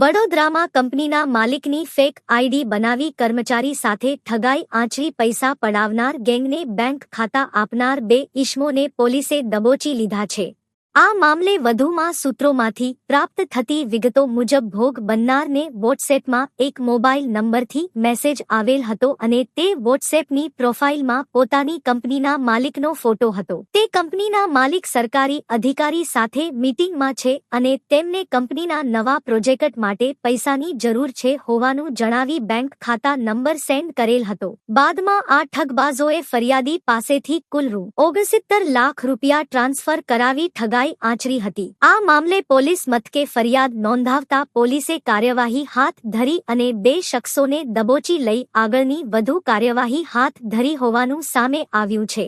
વડોદરામાં કંપનીના માલિકની fake ID બનાવી કર્મચારી સાથે ઠગાઈ આંચરી પૈસા પડાવનાર ગેંગને બેંક ખાતા આપનાર બે ઇશ્મોને પોલીસે દબોચી લીધા છે. આ મામલે વધુમાં સૂત્રોમાંથી પ્રાપ્ત થતી વિગતો મુજબ ભોગ બનનારને વોટ્સએપમાં એક મોબાઈલ નંબરથી મેસેજ આવેલ હતો અને તે વોટ્સએપની પ્રોફાઇલમાં પોતાની કંપનીના માલિકનો ફોટો હતો. તે કંપનીના માલિક સરકારી અધિકારી સાથે મીટિંગમાં છે અને તેમને કંપનીના નવા પ્રોજેક્ટ માટે પૈસાની જરૂર છે હોવાનું જણાવી બેંક ખાતા નંબર સેન્ડ કરેલ હતો. બાદમાં આ ઠગબાજોએ ફરિયાદી પાસેથી કુલ રૂ ઓગણસિત્તર લાખ રૂપિયા ટ્રાન્સફર કરાવી ઠગાઈ આચરી હતી. આ મામલે પોલીસ મથકે ફરિયાદ નોંધાવતા પોલીસે કાર્યવાહી હાથ ધરી અને બે શખ્સોને દબોચી લઈ આગળની વધુ કાર્યવાહી હાથ ધરી હોવાનું સામે આવ્યું છે.